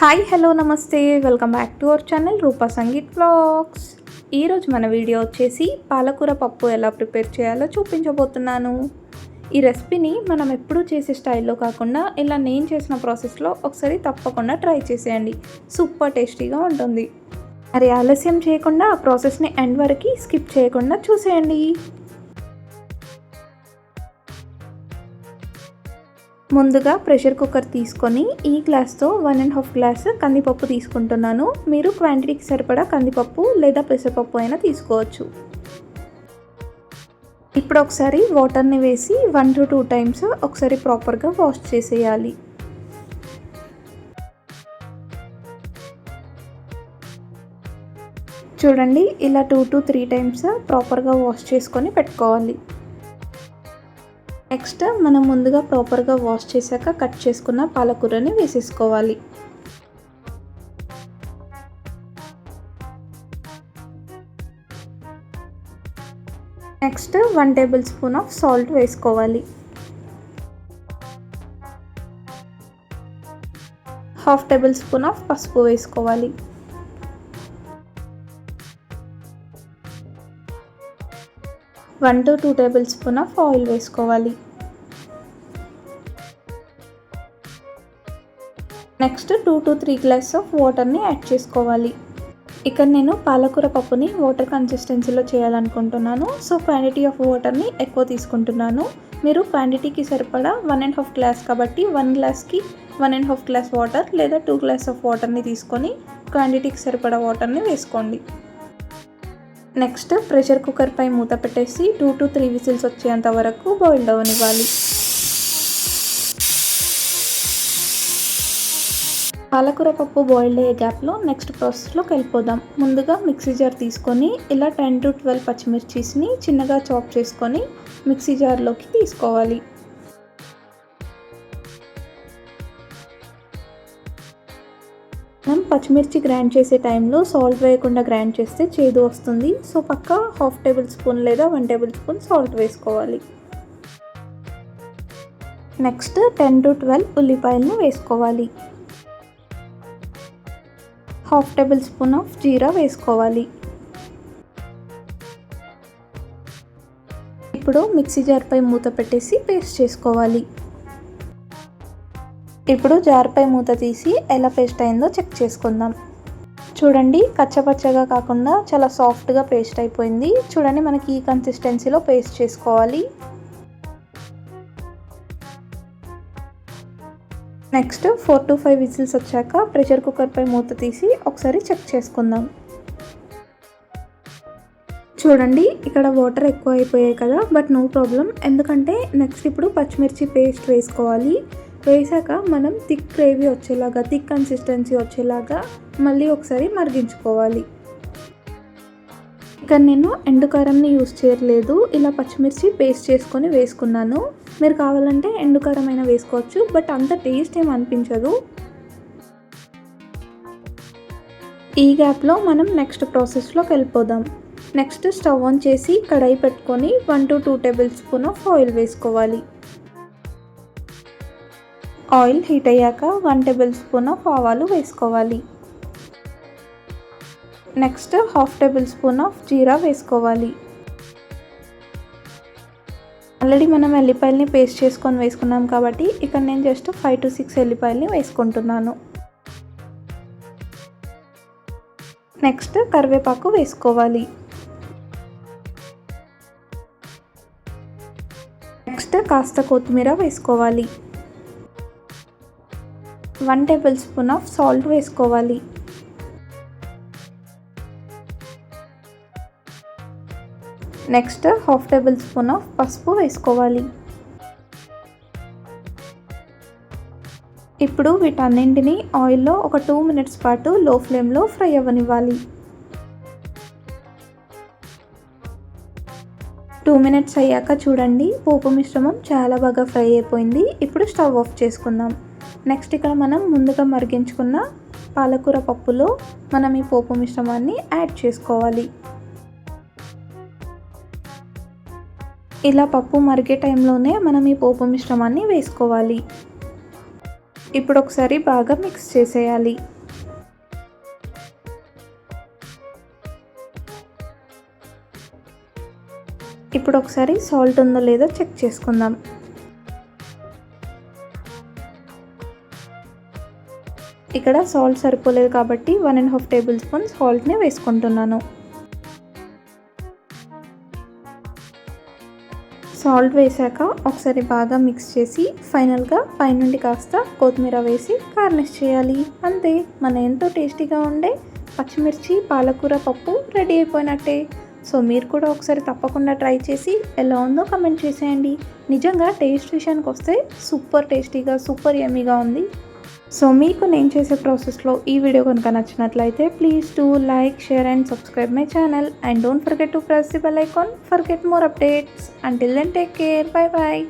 Hi hello నమస్తే. Welcome back to our channel Rupa Sangeet blogs ఈరోజు మన video వచ్చేసి పాలకూర పప్పు ఎలా ప్రిపేర్ చేయాలో చూపించబోతున్నాను. ఈ రెసిపీని మనం ఎప్పుడూ చేసే స్టైల్లో కాకుండా ఇలా నేను చేసిన ప్రాసెస్లో ఒకసారి తప్పకుండా ట్రై చేసేయండి. సూపర్ టేస్టీగా ఉంటుంది. మరి ఆలస్యం చేయకుండా ఆ ప్రాసెస్ని ఎండ్ వరకు స్కిప్ చేయకుండా చూసేయండి. ముందుగా ప్రెషర్ కుక్కర్ తీసుకొని ఈ గ్లాస్తో వన్ అండ్ హాఫ్ గ్లాస్ కందిపప్పు తీసుకుంటున్నాను. మీరు క్వాంటిటీకి సరిపడా కందిపప్పు లేదా పెసరపప్పు అయినా తీసుకోవచ్చు. ఇప్పుడు ఒకసారి వాటర్ని వేసి వన్ టు టూ టైమ్స్ ఒకసారి ప్రాపర్గా వాష్ చేసేయాలి. చూడండి ఇలా టూ టు త్రీ టైమ్స్ ప్రాపర్గా వాష్ చేసుకొని పెట్టుకోవాలి. నెక్స్ట్ మనం ముందుగా ప్రాపర్గా వాష్ చేశాక కట్ చేసుకున్న పాలకూరని వేసేసుకోవాలి. Next one tablespoon of salt వేసుకోవాలి. హాఫ్ టేబుల్ స్పూన్ ఆఫ్ పసుపు వేసుకోవాలి. One to two tablespoon of oil వేసుకోవాలి. Next two to three glass of వాటర్ని యాడ్ చేసుకోవాలి. ఇక్కడ నేను పాలకూర పప్పుని వాటర్ కన్సిస్టెన్సీలో చేయాలనుకుంటున్నాను. సో క్వాంటిటీ ఆఫ్ వాటర్ని ఎక్కువ తీసుకుంటున్నాను. మీరు క్వాంటిటీకి సరిపడా వన్ అండ్ హాఫ్ గ్లాస్ కాబట్టి వన్ గ్లాస్కి one and half glass water లేదా టూ గ్లాస్ ఆఫ్ వాటర్ని తీసుకొని క్వాంటిటీకి సరిపడా వాటర్ని వేసుకోండి. నెక్స్ట్ ప్రెషర్ కుక్కర్పై మూత పెట్టేసి టూ టు త్రీ విసిల్స్ వచ్చేంత వరకు బాయిల్ అవ్వనివ్వాలి పాలకూర పప్పు బాయిల్డ్ అయ్యే గ్యాప్లో నెక్స్ట్ ప్రాసెస్లోకి వెళ్ళిపోదాం. ముందుగా మిక్సీ జార్ తీసుకొని ఇలా టెన్ టు ట్వెల్వ్ పచ్చిమిర్చీస్ని చిన్నగా చాప్ చేసుకొని మిక్సీ జార్లోకి తీసుకోవాలి. మనం పచ్చిమిర్చి గ్రైండ్ చేసే టైంలో సాల్ట్ వేయకుండా గ్రైండ్ చేస్తే చేదు వస్తుంది. సో పక్క హాఫ్ టేబుల్ స్పూన్ లేదా వన్ టేబుల్ స్పూన్ సాల్ట్ వేసుకోవాలి. నెక్స్ట్ టెన్ టు ట్వెల్వ్ ఉల్లిపాయలను వేసుకోవాలి. హాఫ్ టేబుల్ స్పూన్ ఆఫ్ జీరా వేసుకోవాలి. ఇప్పుడు మిక్సీ జార్పై మూత పెట్టేసి పేస్ట్ చేసుకోవాలి. ఇప్పుడు జార్పై మూత తీసి ఎలా పేస్ట్ అయిందో చెక్ చేసుకుందాం. చూడండి కచ్చపచ్చగా కాకుండా చాలా సాఫ్ట్గా పేస్ట్ అయిపోయింది. చూడండి మనకి ఈ కన్సిస్టెన్సీలో పేస్ట్ చేసుకోవాలి. Next four to five whistles వచ్చాక ప్రెషర్ కుక్కర్పై మూత తీసి ఒకసారి చెక్ చేసుకుందాం. చూడండి ఇక్కడ వాటర్ ఎక్కువ అయిపోయాయి కదా బట్ నో ప్రాబ్లం. ఎందుకంటే నెక్స్ట్ ఇప్పుడు పచ్చిమిర్చి పేస్ట్ వేసుకోవాలి. వేసాక మనం థిక్ గ్రేవీ వచ్చేలాగా థిక్ కన్సిస్టెన్సీ వచ్చేలాగా మళ్ళీ ఒకసారి మరిగించుకోవాలి. ఇక్కడ నేను ఎండుకారంని యూస్ చేయలేదు ఇలా పచ్చిమిర్చి పేస్ట్ చేసుకొని వేసుకున్నాను. మీరు కావాలంటే ఎండుకారం అయినా వేసుకోవచ్చు బట్ అంత టేస్ట్ ఏం అనిపించదు. ఈ గ్యాప్లో మనం నెక్స్ట్ ప్రాసెస్లోకి వెళ్ళిపోదాం. నెక్స్ట్ స్టవ్ ఆన్ చేసి కడాయి పెట్టుకొని one to two tablespoon of oil వేసుకోవాలి. ఆయిల్ హీట్ అయ్యాక వన్ టేబుల్ స్పూన్ ఆఫ్ ఆవాలు వేసుకోవాలి. Next half tablespoon of జీరా వేసుకోవాలి. ఆల్రెడీ మనం ఎల్లిపాయలని పేస్ట్ చేసుకొని వేసుకున్నాం కాబట్టి ఇక్కడ నేను జస్ట్ ఫైవ్ టు సిక్స్ ఎల్లిపాయలని వేసుకుంటున్నాను. నెక్స్ట్ కరివేపాకు వేసుకోవాలి. నెక్స్ట్ కాస్త కొత్తిమీర వేసుకోవాలి. One tablespoon of salt వేసుకోవాలి. Next half tablespoon of పసుపు వేసుకోవాలి. ఇప్పుడు వీటన్నింటిని ఆయిల్లో ఒక టూ మినిట్స్ పాటు లో ఫ్లేమ్లో ఫ్రై అవ్వనివ్వాలి. టూ మినిట్స్ అయ్యాక చూడండి పోపు మిశ్రమం చాలా బాగా ఫ్రై అయిపోయింది. ఇప్పుడు స్టవ్ ఆఫ్ చేసుకుందాం. నెక్స్ట్ ఇక్కడ మనం ముందుగా మరిగించుకున్న పాలకూర పప్పులో మనం ఈ పోపు మిశ్రమాన్ని యాడ్ చేసుకోవాలి. ఇలా పప్పు మరిగే టైంలోనే మనం ఈ పోపు మిశ్రమాన్ని వేసుకోవాలి. ఇప్పుడు ఒకసారి బాగా మిక్స్ చేసేయాలి. ఇప్పుడు ఒకసారి సాల్ట్ ఉందో లేదో చెక్ చేసుకుందాం. ఇక్కడ సాల్ట్ సరిపోలేదు కాబట్టి one and half tablespoon సాల్ట్ని వేసుకుంటున్నాను. సాల్ట్ వేసాక ఒకసారి బాగా మిక్స్ చేసి ఫైనల్గా పైనుండి కాస్త కొత్తిమీర వేసి గార్నిష్ చేయాలి. అంతే మన ఎంతో టేస్టీగా ఉండే పచ్చిమిర్చి పాలకూర పప్పు రెడీ అయిపోయినట్టే. సో మీరు కూడా ఒకసారి తప్పకుండా ట్రై చేసి ఎలా ఉందో కమెంట్ చేసేయండి. నిజంగా టేస్ట్ విషయానికి వస్తే సూపర్ టేస్టీగా సూపర్ యమ్మీగా ఉంది. సో మీకు నేను చేసే ప్రాసెస్లో ఈ వీడియో కనుక నచ్చినట్లయితే please to like share and subscribe my channel and don't forget to press the bell icon forget more updates until then take care bye bye